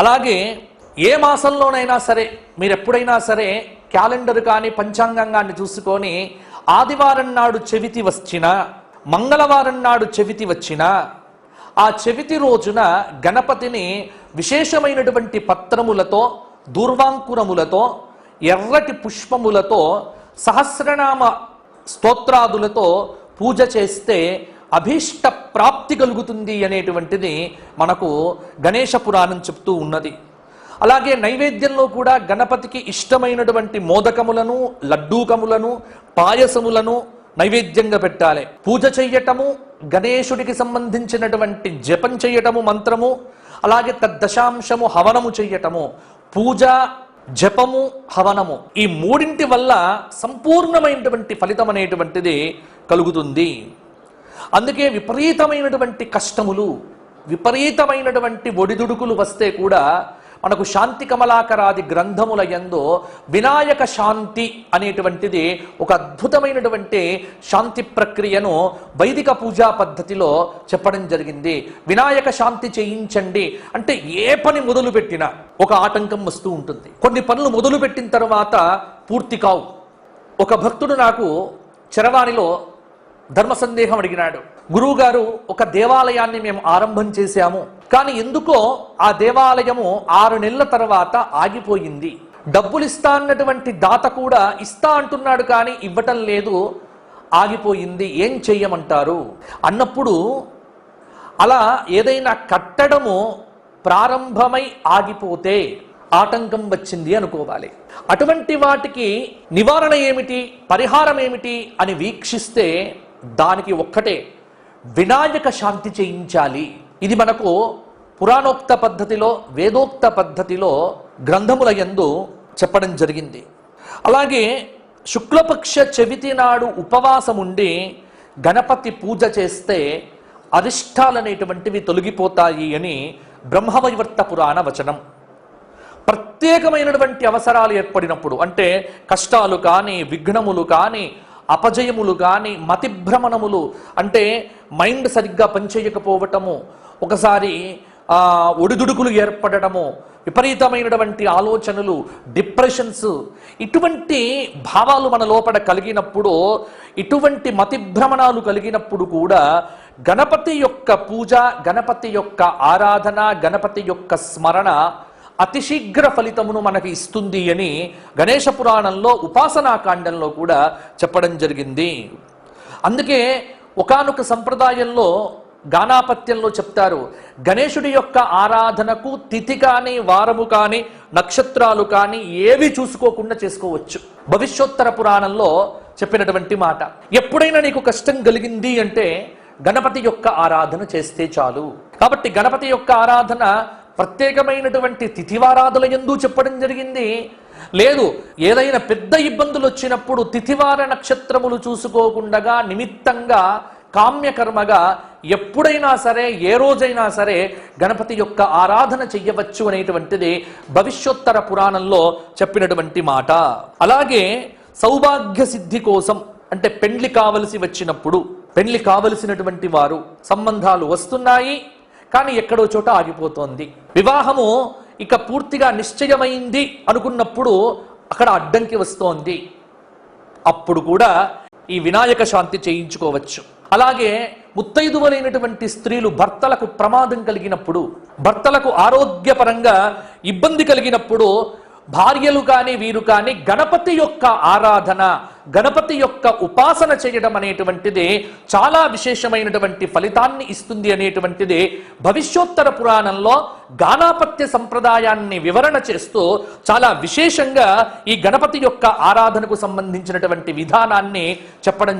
అలాగే ఏ మాసంలోనైనా సరే మీరు ఎప్పుడైనా సరే క్యాలెండర్ కానీ పంచాంగాన్ని చూసుకొని ఆదివారం నాడు చెవితి వచ్చినా మంగళవారం నాడు చెవితి వచ్చినా ఆ చెవితి రోజున గణపతిని విశేషమైనటువంటి పత్రములతో దూర్వాంకురములతో ఎర్రటి పుష్పములతో సహస్రనామ స్తోత్రాదులతో పూజ చేస్తే అభీష్ట ప్రాప్తి కలుగుతుంది అనేటువంటిది మనకు గణేష పురాణం చెప్తూ ఉన్నది. అలాగే నైవేద్యంలో కూడా గణపతికి ఇష్టమైనటువంటి మోదకములను లడ్డూకములను పాయసములను నైవేద్యంగా పెట్టాలి. పూజ చెయ్యటము గణేశుడికి సంబంధించినటువంటి జపం చెయ్యటము మంత్రము అలాగే తద్దశాంశము హవనము చెయ్యటము పూజ జపము హవనము ఈ మూడింటి వల్ల సంపూర్ణమైనటువంటి ఫలితం అనేటువంటిది కలుగుతుంది. అందుకే విపరీతమైనటువంటి కష్టములు విపరీతమైనటువంటి ఒడిదుడుకులు వస్తే కూడా మనకు శాంతి కమలాకరాది గ్రంథముల యందు వినాయక శాంతి అనేటువంటిది ఒక అద్భుతమైనటువంటి శాంతి ప్రక్రియను వైదిక పూజా పద్ధతిలో చెప్పడం జరిగింది. వినాయక శాంతి చేయించండి అంటే ఏ పని మొదలు పెట్టినా ఒక ఆటంకం వస్తూ ఉంటుంది. కొన్ని పనులు మొదలు పెట్టిన తర్వాత పూర్తి కావు. ఒక భక్తుడు నాకు చరవాణిలో ధర్మ సందేహం అడిగినాడు. గురువుగారు ఒక దేవాలయాన్ని మేము ఆరంభం చేశాము. కానీ ఎందుకో ఆ దేవాలయము ఆరు నెలల తర్వాత ఆగిపోయింది. డబ్బులు ఇస్తా అన్నటువంటి దాత కూడా ఇస్తా అంటున్నాడు కానీ ఇవ్వటం లేదు. ఆగిపోయింది. ఏం చెయ్యమంటారు? అన్నప్పుడు అలా ఏదైనా కట్టడము ప్రారంభమై ఆగిపోతే ఆటంకం వచ్చింది అనుకోవాలి. అటువంటి వాటికి నివారణ ఏమిటి? పరిహారం ఏమిటి? అని వీక్షిస్తే దానికి ఒక్కటే వినాయక శాంతి చేయించాలి. ఇది మనకు పురాణోక్త పద్ధతిలో వేదోక్త పద్ధతిలో గ్రంథముల యందు చెప్పడం జరిగింది. అలాగే శుక్లపక్ష చెవితి నాడు ఉపవాసం ఉండి గణపతి పూజ చేస్తే అరిష్టాలనేటువంటివి తొలగిపోతాయి అని బ్రహ్మవైవర్త పురాణ వచనం. ప్రత్యేకమైనటువంటి అవసరాలు ఏర్పడినప్పుడు అంటే కష్టాలు కానీ విఘ్నములు కానీ అపజయములు కానీ మతిభ్రమణములు అంటే మైండ్ సరిగ్గా పనిచేయకపోవటము ఒకసారి ఒడిదుడుకులు ఏర్పడటము విపరీతమైనటువంటి ఆలోచనలు డిప్రెషన్స్ ఇటువంటి భావాలు మన లోపల కలిగినప్పుడు ఇటువంటి మతిభ్రమణాలు కలిగినప్పుడు కూడా గణపతి యొక్క పూజ గణపతి యొక్క ఆరాధన గణపతి యొక్క స్మరణ అతి శీఘ్ర ఫలితమును మనకి ఇస్తుంది అని గణేష పురాణంలో ఉపాసనా కాండంలో కూడా చెప్పడం జరిగింది. అందుకే ఒకానొక సంప్రదాయంలో గానాపత్యంలో చెప్తారు గణేశుడి యొక్క ఆరాధనకు తిథి కానీ వారము కానీ నక్షత్రాలు కానీ ఏవి చూసుకోకుండా చేసుకోవచ్చు. భవిష్యోత్తర పురాణంలో చెప్పినటువంటి మాట. ఎప్పుడైనా నీకు కష్టం కలిగింది అంటే గణపతి యొక్క ఆరాధన చేస్తే చాలు. కాబట్టి గణపతి యొక్క ఆరాధన ప్రత్యేకమైనటువంటి తిథివారాధుల ఎందు చెప్పడం జరిగింది. లేదు ఏదైనా పెద్ద ఇబ్బందులు వచ్చినప్పుడు తిథివార నక్షత్రములు చూసుకోకుండా నిమిత్తంగా కామ్యకర్మగా ఎప్పుడైనా సరే ఏ రోజైనా సరే గణపతి యొక్క ఆరాధన చెయ్యవచ్చు అనేటువంటిది భవిష్యోత్తర పురాణంలో చెప్పినటువంటి మాట. అలాగే సౌభాగ్య సిద్ధి కోసం అంటే పెండ్లి కావలసి వచ్చినప్పుడు పెండ్లి కావలసినటువంటి వారు సంబంధాలు వస్తున్నాయి. కానీ ఎక్కడో చోట ఆగిపోతోంది. వివాహము ఇక పూర్తిగా నిశ్చయమైంది అనుకున్నప్పుడు అక్కడ అడ్డంకి వస్తోంది. అప్పుడు కూడా ఈ వినాయక శాంతి చేయించుకోవచ్చు. అలాగే ముత్తైదువలైనటువంటి స్త్రీలు భర్తలకు ప్రమాదం కలిగినప్పుడు భర్తలకు ఆరోగ్యపరంగా ఇబ్బంది కలిగినప్పుడు భార్యలు కానీ వీరు కానీ గణపతి యొక్క ఆరాధన గణపతి యొక్క ఉపాసన చేయడం అనేటువంటిది చాలా విశేషమైనటువంటి ఫలితాన్ని ఇస్తుంది అనేటువంటిది భవిష్యోత్తర పురాణంలో గానాపత్య సంప్రదాయాన్ని వివరణ చేస్తూ చాలా విశేషంగా ఈ గణపతి యొక్క ఆరాధనకు సంబంధించినటువంటి విధానాన్ని చెప్పడం